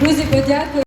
Друзі, подякую.